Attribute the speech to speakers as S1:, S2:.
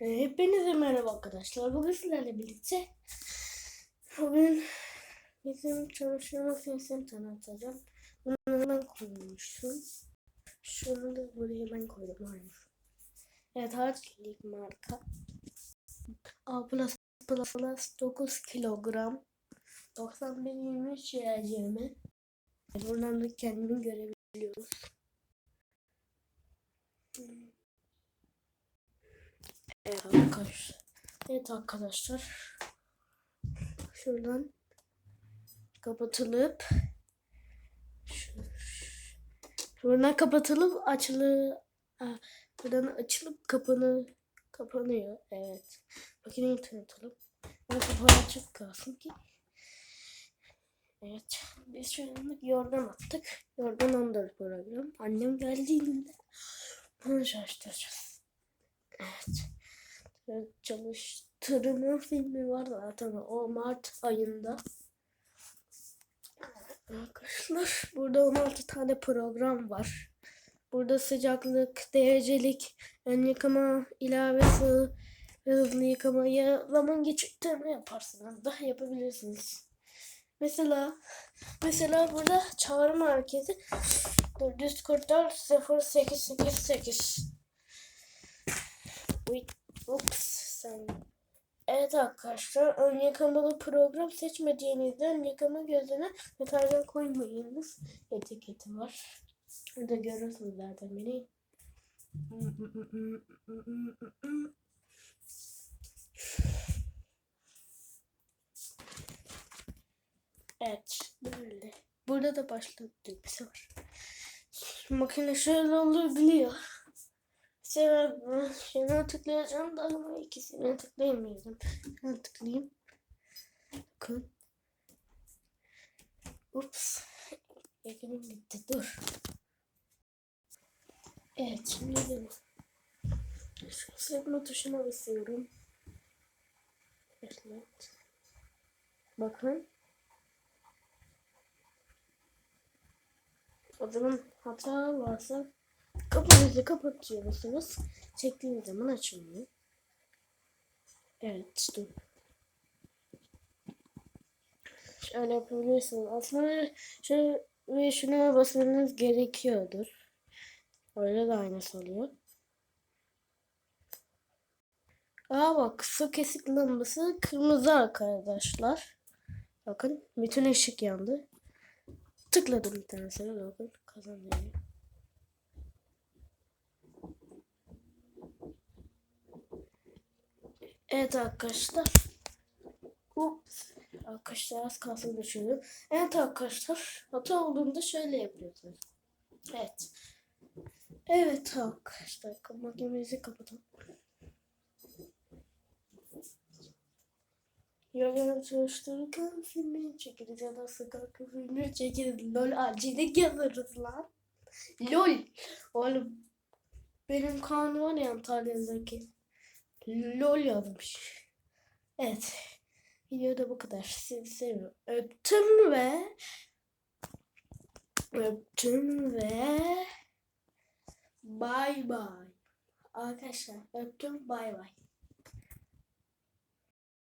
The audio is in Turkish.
S1: Ee, Hepinize merhaba arkadaşlar. Bugün sizlerle birlikte bugün bizim çalıştığımız sistemi tanıtacağım. Bunu ben koymuştum. Şunu da buraya ben koydum aynı. Evet Hartlik marka. A plus plus plus 9 kilogram 91 23 yiyeceğimi. Buradan da kendimi görebiliyoruz. Evet arkadaşlar. Evet arkadaşlar. Şuradan kapatılıp şu- şuradan kapatılıp açılı ah, buradan açılıp kapanı kapanıyor. Evet. Makineyi tanıtalım. Ama kapağı açık kalsın ki. Evet. Biz şu anlık yordan attık. Yordan 14 program. Annem geldiğinde bunu çalıştıracağız. Evet. Çalıştırma filmi var zaten o Mart ayında. Arkadaşlar burada 16 tane program var. Burada sıcaklık, derecelik, ön yıkama, ilave sıvı ve hızlı yıkamayı zaman geçirme yaparsınız da yapabilirsiniz. Mesela mesela burada çağrı merkezi 444 0888 Wait, Ups sen. Evet arkadaşlar ön yıkamalı program seçmediğinizde ön yıkama gözüne deterjan koymayınız. Etiketi var. Burada görürsünüz zaten beni. Evet böyle. Burada da başlık düğmesi var. Makine şöyle olabiliyor. Sen şuna tıklayacağım da ama ikisine tıklayamayacağım. Şuna tıklayayım. Bakın. Ups. Ekranım gitti. Dur. Evet şimdi de şu sıkma tuşuna basıyorum. Evet. Bakın. O zaman hata varsa kapınızı kapatıyorsunuz. Çektiğiniz zaman açılmıyor. Evet dur. Şöyle yapabilirsiniz. Aslında şu ve şuna basmanız gerekiyordur. Öyle de aynısı oluyor. Aa bak su kesik lambası kırmızı arkadaşlar. Bakın bütün ışık yandı. Tıkladım bir tanesine bakın kazanıyor. Evet arkadaşlar. Ups. Arkadaşlar az kalsın düşürdüm. Evet arkadaşlar. Hata olduğunda şöyle yapıyorsunuz. Evet. Evet arkadaşlar. Makinemizi kapatalım. Yorganı çalıştırırken filmini çekeriz ya da sıkıntı filmini çekeriz. Lol acilik yazarız lan. Lol. Oğlum benim kanım var ya Antalya'daki. LOL yazmış. Evet. Videoda bu kadar. Sizi seviyorum. Öptüm ve öptüm ve bay bay. Arkadaşlar öptüm bay bay.